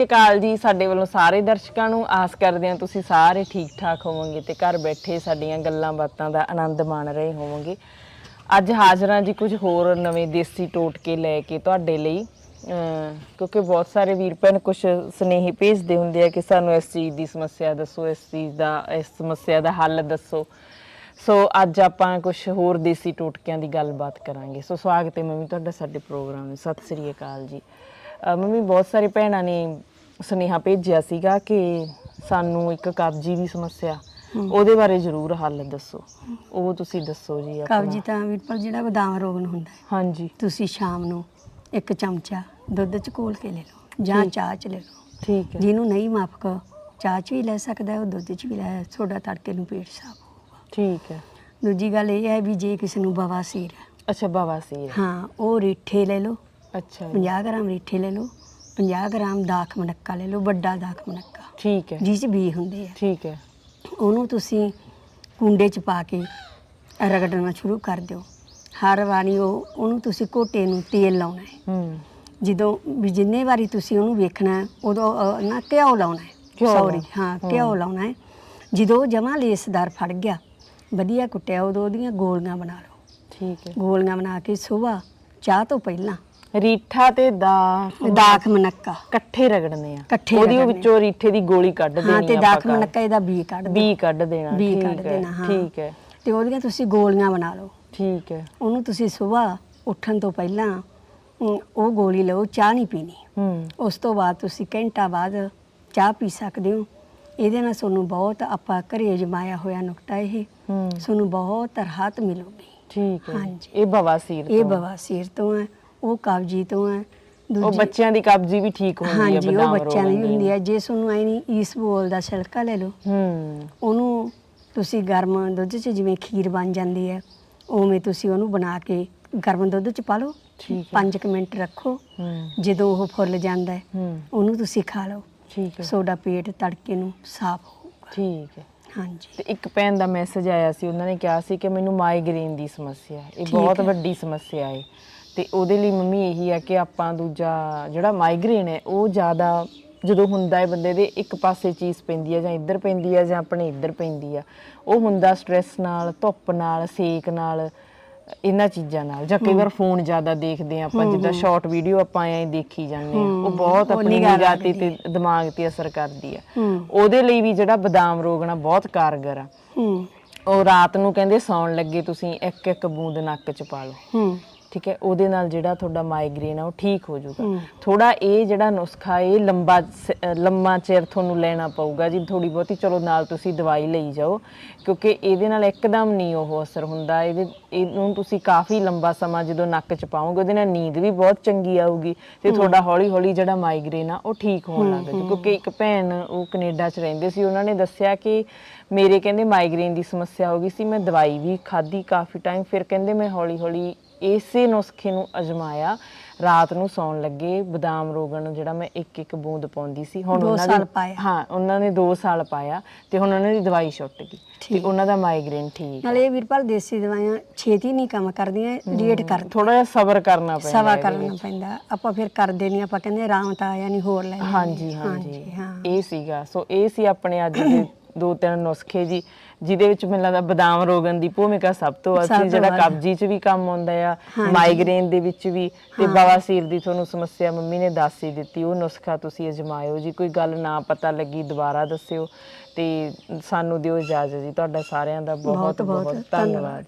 ਸਤਿ ਸ਼੍ਰੀ ਅਕਾਲ ਜੀ, ਸਾਡੇ ਵੱਲੋਂ ਸਾਰੇ ਦਰਸ਼ਕਾਂ ਨੂੰ ਆਸ ਕਰਦੇ ਹਾਂ ਤੁਸੀਂ ਸਾਰੇ ਠੀਕ ਠਾਕ ਹੋਵੋਗੇ ਤੇ ਘਰ ਬੈਠੇ ਸਾਡੀਆਂ ਗੱਲਾਂ ਬਾਤਾਂ ਦਾ ਆਨੰਦ ਮਾਣ ਰਹੇ ਹੋਵੋਗੇ। ਅੱਜ ਹਾਜ਼ਰਾਂ ਜੀ ਕੁਝ ਹੋਰ ਨਵੇਂ ਦੇਸੀ ਟੋਟਕੇ ਲੈ ਕੇ ਤੁਹਾਡੇ ਲਈ। ਕਿਉਂਕਿ ਬਹੁਤ ਸਾਰੇ ਵੀਰ ਭੈਣ ਕੁਝ ਸਨੇਹੀ ਭੇਜਦੇ ਹੁੰਦੇ ਆ ਕਿ ਸਾਨੂੰ ਇਸ ਚੀਜ਼ ਦੀ ਸਮੱਸਿਆ ਦੱਸੋ, ਇਸ ਚੀਜ਼ ਦਾ, ਇਸ ਸਮੱਸਿਆ ਦਾ ਹੱਲ ਦੱਸੋ। ਸੋ ਅੱਜ ਆਪਾਂ ਕੁਝ ਹੋਰ ਦੇਸੀ ਟੋਟਕਿਆਂ ਦੀ ਗੱਲਬਾਤ ਕਰਾਂਗੇ। ਸੋ ਸਵਾਗਤ ਹੈ ਮੰਮੀ, ਤੁਹਾਡਾ ਸਾਡੇ ਪ੍ਰੋਗਰਾਮ ਵਿੱਚ। ਸਤਿ ਸ੍ਰੀ ਅਕਾਲ ਜੀ। ਮੰਮੀ, ਬਹੁਤ ਸਾਰੇ ਭੈਣਾਂ ਨੇ ਸੁਨੇਹਾ ਭੇਜਿਆ ਸੀਗਾ ਕਿ ਸਾਨੂੰ ਇੱਕ ਕਬਜੀ ਦੀ ਸਮੱਸਿਆ ਉਹਦੇ ਬਾਰੇ ਜ਼ਰੂਰ ਹੱਲ ਦੱਸੋ। ਉਹ ਤੁਸੀਂ ਦੱਸੋ ਜੀ ਆਪਣਾ। ਕਬਜੀ ਤਾਂ ਵੀਰਪਾਲ ਜਿਹੜਾ ਬਦਾਮ ਰੋਗ ਨੂੰ ਹੁੰਦਾ ਹੈ। ਹਾਂਜੀ। ਤੁਸੀਂ ਸ਼ਾਮ ਨੂੰ ਇੱਕ ਚਮਚਾ ਦੁੱਧ ਚ ਘੋਲ ਕੇ ਲੈ ਲਓ ਜਾਂ। ਚਾਹ ਚ ਲੈ ਲਓ। ਠੀਕ ਹੈ। ਜਿਹਨੂੰ ਨਹੀਂ ਮਾਫਕ ਚਾਹ ਚ ਵੀ ਲੈ ਸਕਦਾ ਹੈ ਉਹ ਦੁੱਧ ਚ ਵੀ ਲੈ ਤੁਹਾਡਾ ਤੜਕੇ ਨੂੰ ਪੇਟ ਸਾਫ਼ ਹੋਊਗਾ। ਠੀਕ ਹੈ। ਦੂਜੀ ਗੱਲ ਇਹ ਹੈ ਵੀ ਜੇ ਕਿਸੇ ਨੂੰ ਬਵਾਸੀਰ ਹੈ। ਅੱਛਾ ਬਵਾਸੀਰ। ਹਾਂ ਉਹ ਰੀਠੇ ਲੈ ਲਓ। ਅੱਛਾ ਜੀ, 50 ਗ੍ਰਾਮ ਰੀਠੇ ਲੈ ਲਓ। 50 ਗ੍ਰਾਮ ਦਾਖ ਮਨੱਕਾ ਲੈ ਲਓ ਵੱਡਾ ਦਾਖ ਮਨੱਕਾ। ਠੀਕ ਹੈ। ਜਿਸ 'ਚ ਬੀ ਹੁੰਦੇ ਆ। ਠੀਕ ਹੈ। ਉਹਨੂੰ ਤੁਸੀਂ ਕੁੰਡੇ 'ਚ ਪਾ ਕੇ ਰਗੜਨਾ ਸ਼ੁਰੂ ਕਰ ਦਿਓ। ਹਰ ਵਾਰੀ ਉਹ ਉਹਨੂੰ ਤੁਸੀਂ ਘੋਟੇ ਨੂੰ ਤੇਲ ਲਾਉਣਾ ਹੈ। ਹੂੰ। ਜਦੋਂ ਵੀ ਜਿੰਨੇ ਵਾਰੀ ਤੁਸੀਂ ਉਹਨੂੰ ਵੇਖਣਾ ਹੈ, ਉਦੋਂ ਅਹ, ਨਾ ਘਿਓ ਲਾਉਣਾ ਹੈ। ਘਿਓ ਸੌਰੀ। ਹਾਂ। ਘਿਓ ਲਾਉਣਾ ਹੈ। ਜਦੋਂ ਜਮਾ ਲੇਸਦਾਰ ਫੜ ਗਿਆ ਵਧੀਆ ਕੁੱਟਿਆ ਉਦੋਂ ਉਹਦੀਆਂ ਗੋਲੀਆਂ ਬਣਾ ਲਓ। ਠੀਕ ਹੈ। ਗੋਲੀਆਂ ਬਣਾ ਕੇ ਸਵੇਰ ਚਾਹ ਤੋਂ ਪਹਿਲਾਂ ਰੀਠਾ ਤੇ ਦਾ ਦਾਖ ਮਨੱਕਾ। ਇਕੱਠੇ ਰਗੜਨੇ ਆ। ਇਕੱਠੇ ਉਹਦੀ ਰਗੜਨੇ। ਵਿੱਚੋਂ ਰੀਠੇ ਦੀ ਗੋਲੀ ਕੱਢ ਦੇਣੀ ਹਾਂ ਤੇ ਦਾਖ ਘਰ। ਮਨੱਕਾ ਇਹਦਾ ਬੀ ਕੱਢ ਦਿਓ ਬੀ ਕੱਢ ਦੇਣਾ ਬੀ ਠੀਕ ਕੱਢ ਹੈ, ਦੇਣਾ ਹਾਂ। ਠੀਕ ਹੈ। ਤੇ ਉਹਦੀਆਂ ਤੁਸੀਂ ਗੋਲੀਆਂ ਬਣਾ ਲਓ। ਠੀਕ ਹੈ। ਉਹਨੂੰ ਤੁਸੀਂ ਸਵੇਰ ਉੱਠਣ ਤੋਂ ਪਹਿਲਾਂ ਅਮ, ਉਹ ਗੋਲੀ ਲਓ ਚਾਹ ਨਹੀਂ ਪੀਣੀ। ਹੂੰ। ਉਸ ਤੋਂ ਬਾਅਦ ਤੁਸੀਂ ਘੰਟਾ ਬਾਅਦ ਚਾਹ ਪੀ ਸਕਦੇ ਹੋ। ਇਹਦੇ ਨਾਲ ਤੁਹਾਨੂੰ ਬਹੁਤ ਆਪਾਂ ਘਰੇ ਜਮਾਇਆ ਹੋਇਆ ਨੁਕਤਾ ਇਹ। ਹੂੰ। ਤੁਹਾਨੂੰ ਬਹੁਤ ਰਾਹਤ ਮਿਲੂਗੀ। ਠੀਕ ਹੈ। ਹਾਂਜੀ। ਇਹ ਬਵਾਸੀਰ ਇਹ ਤੋਂ। ਬਵਾਸੀਰ ਤੋਂ ਹੈ। ਉਹ ਕਬਜੀ ਤੋਂ ਹੈ ਉਹ ਬੱਚਿਆਂ ਦੀ ਕਬਜੀ ਵੀ ਠੀਕ ਹੁੰਦੀ ਹੈ ਹਾਂਜੀ ਉਹ ਬੱਚਿਆਂ ਦੀ ਹੁੰਦੀ ਹੈ ਜੇ ਤੁਹਾਨੂੰ ਐ ਨਹੀਂ ਈਸ ਬੋਲ ਦਾ ਛਿਲਕਾ ਲੈ ਲਓ। ਹੂੰ। ਉਹਨੂੰ ਤੁਸੀਂ ਗਰਮ ਦੁੱਧ 'ਚ ਜਿਵੇਂ ਖੀਰ ਬਣ ਜਾਂਦੀ ਹੈ ਉਵੇਂ ਤੁਸੀਂ ਉਹਨੂੰ ਬਣਾ ਕੇ ਗਰਮ ਦੁੱਧ 'ਚ ਪਾ ਲਓ ਠੀਕ ਹੈ। 5 ਮਿੰਟ ਰੱਖੋ ਹੂੰ। ਜਦੋਂ ਉਹ ਫੁੱਲ ਜਾਂਦਾ ਹੈ ਹੂੰ। ਉਹਨੂੰ ਤੁਸੀਂ ਖਾ ਲਓ। ਠੀਕ ਹੈ। ਤੁਹਾਡਾ ਪੇਟ ਤੜਕੇ ਨੂੰ ਸਾਫ਼ ਹੋਊਗਾ। ਠੀਕ ਹੈ। ਹਾਂਜੀ। ਤੇ ਇੱਕ ਭੈਣ ਦਾ ਮੈਸੇਜ ਆਇਆ ਸੀ ਉਹਨਾਂ ਨੇ ਕਿਹਾ ਸੀ ਕਿ ਮੈਨੂੰ ਮਾਈਗ੍ਰੇਨ ਦੀ ਸਮੱਸਿਆ ਹੈ। ਇਹ ਬਹੁਤ। ਵੱਡੀ ਸਮੱਸਿਆ ਹੈ। ਤੇ ਉਹਦੇ ਲਈ ਮੰਮੀ ਇਹੀ ਹੈ ਕਿ ਆਪਾਂ ਦੂਜਾ ਜਿਹੜਾ ਮਾਈਗ੍ਰੇਨ ਹੈ ਉਹ ਜ਼ਿਆਦਾ ਜਦੋਂ ਹੁੰਦਾ ਹੈ ਬੰਦੇ ਦੇ ਇੱਕ ਪਾਸੇ ਚੀਜ਼ ਪੈਂਦੀ ਹੈ ਜਾਂ ਇੱਧਰ ਪੈਂਦੀ ਹੈ ਜਾਂ ਆਪਣੇ ਇੱਧਰ ਪੈਂਦੀ ਆ। ਉਹ ਹੁੰਦਾ ਸਟ੍ਰੈਸ ਨਾਲ ਧੁੱਪ ਨਾਲ ਸੇਕ ਨਾਲ ਇਹਨਾਂ ਚੀਜ਼ਾਂ ਨਾਲ। ਜਾਂ ਕਈ ਵਾਰ ਫੋਨ ਜ਼ਿਆਦਾ ਦੇਖਦੇ ਆ ਆਪਾਂ ਜਿੱਦਾਂ। ਸ਼ਾਰਟ ਵੀਡੀਓ ਆਪਾਂ ਐਂ ਦੇਖੀ ਜਾਂਦੇ ਆ। ਉਹ ਬਹੁਤ ਆਪਣੀ ਨਿਗਾਹ ਤੇ ਦਿਮਾਗ ਤੇ ਅਸਰ ਕਰਦੀ ਆ। ਉਹਦੇ ਲਈ ਵੀ ਜਿਹੜਾ ਬਦਾਮ ਰੋਗਣਾ ਬਹੁਤ ਕਾਰਗਰ ਆ। ਉਹ ਰਾਤ ਨੂੰ ਕਹਿੰਦੇ ਸੌਣ ਲੱਗੇ ਤੁਸੀਂ ਇੱਕ ਇੱਕ ਬੂੰਦ ਨੱਕ 'ਚ ਪਾ ਲਓ। ਹੂੰ। ਠੀਕ ਹੈ ਉਹਦੇ ਨਾਲ ਜਿਹੜਾ ਤੁਹਾਡਾ ਮਾਈਗ੍ਰੇਨ ਆ ਉਹ ਠੀਕ ਹੋ ਜਾਊਗਾ। ਥੋੜਾ ਇਹ ਜਿਹੜਾ ਨੁਸਖਾ ਇਹ ਲੰਬਾ ਲੰਮਾ ਚਿਰ ਤੁਹਾਨੂੰ ਲੈਣਾ ਪਊਗਾ ਜੀ ਥੋੜੀ ਬਹੁਤੀ ਚਲੋ ਨਾਲ ਤੁਸੀਂ ਦਵਾਈ ਲਈ ਜਾਓ ਕਿਉਂਕਿ ਇਹਦੇ ਨਾਲ ਇੱਕਦਮ ਨਹੀਂ ਉਹ ਅਸਰ ਹੁੰਦਾ। ਇਹਦੇ ਇਹਨੂੰ ਤੁਸੀਂ ਕਾਫੀ ਲੰਬਾ ਸਮਾਂ ਜਦੋਂ ਨੱਕ 'ਚ ਪਾਓਗੇ ਉਹਦੇ ਨਾਲ ਨੀਂਦ ਵੀ ਬਹੁਤ ਚੰਗੀ ਆਊਗੀ ਤੇ ਤੁਹਾਡਾ ਹੌਲੀ ਹੌਲੀ ਜਿਹੜਾ ਮਾਈਗ੍ਰੇਨ ਆ ਉਹ ਠੀਕ ਹੋਣ ਲੱਗ ਜਾਊ। ਕਿਉਂਕਿ ਇੱਕ ਭੈਣ ਉਹ ਕੈਨੇਡਾ 'ਚ ਰਹਿੰਦੇ ਸੀ ਉਹਨਾਂ ਨੇ ਦੱਸਿਆ ਕਿ ਮੇਰੇ ਕਹਿੰਦੇ ਮਾਈਗ੍ਰੇਨ ਦੀ ਸਮੱਸਿਆ ਹੋ ਗਈ ਸੀ ਮੈਂ ਦਵਾਈ ਵੀ ਖਾਧੀ ਕਾਫੀ ਟਾਈਮ ਫਿਰ ਕਹਿੰਦੇ ਮੈਂ ਹੌਲੀ ਹੌਲੀ ਇਸੇ ਨੁਸਖੇ ਨੂੰ ਅਜਮਾਇਆ ਰਾਤ ਨੂੰ ਸੌਣ ਲੱਗੇ ਬਦਾਮ ਰੋਗਣ ਜਿਹੜਾ ਮੈਂ ਇੱਕ ਇੱਕ ਬੂੰਦ ਪਾਉਂਦੀ ਸੀ ਹੁਣ ਦੋ ਉਹਨਾਂ ਸਾਲ ਪਾਇਆ। ਹਾਂ ਉਹਨਾਂ ਨੇ 2 ਸਾਲ ਪਾਇਆ ਤੇ ਹੁਣ ਉਹਨਾਂ ਦੀ ਦਵਾਈ ਛੁੱਟ ਗਈ ਤੇ। ਉਹਨਾਂ ਦਾ ਮਾਈਗ੍ਰੇਨ ਠੀਕ ਨਾਲੇ ਇਹ ਵੀਰਪਾਲ ਦੇਸੀ ਦਵਾਈਆਂ ਛੇਤੀ ਨਹੀਂ ਕੰਮ ਕਰਦੀਆਂ ਲੇਟ ਕਰ ਥੋੜਾ ਜਿਹਾ ਸਬਰ ਕਰਨਾ ਪੈਂਦਾ ਇਹਦੇ ਕਰਨਾ। ਪੈਂਦਾ ਆਪਾਂ ਫਿਰ ਕਰਦੇ ਨਹੀਂ ਆਪਾਂ ਕਹਿੰਦੇ ਆਰਾਮ ਤਾਂ ਆਇਆ ਨਹੀਂ ਹੋਰ ਲੈ। ਹਾਂਜੀ ਹਾਂਜੀ ਹਾਂ ਇਹ ਸੀਗਾ ਸੋ ਇਹ ਸੀ ਆਪਣੇ ਅੱਜ ਦੇ ਦੋ ਤਿੰਨ ਨੁਸਖੇ ਜੀ ਜਿਹਦੇ ਵਿੱਚ ਮੈਨੂੰ ਲੱਗਦਾ ਬਦਾਮ ਰੋਗਨ ਦੀ ਭੂਮਿਕਾ ਸਭ ਤੋਂ ਸਭ ਤੋਂ ਜਿਹੜਾ ਵੱਧ। ਕਬਜੀ 'ਚ ਵੀ ਕੰਮ ਆਉਂਦਾ ਆ ਹਾਂਜੀ। ਮਾਈਗ੍ਰੇਨ ਦੇ ਵਿੱਚ ਵੀ ਤੇ। ਬਵਾਸੀਰ ਦੀ ਤੁਹਾਨੂੰ ਸਮੱਸਿਆ ਮੰਮੀ ਨੇ ਦੱਸ ਹੀ ਦਿੱਤੀ ਉਹ ਨੁਸਖਾ ਤੁਸੀਂ ਅਜਮਾਇਓ ਜੀ ਕੋਈ ਗੱਲ ਨਾ ਪਤਾ ਲੱਗੀ ਦੁਬਾਰਾ ਦੱਸਿਓ ਤੇ ਸਾਨੂੰ ਦਿਓ ਇਜਾਜ਼ਤ ਜੀ ਤੁਹਾਡਾ ਸਾਰਿਆਂ ਦਾ ਬਹੁਤ ਬਹੁਤ ਧੰਨਵਾਦ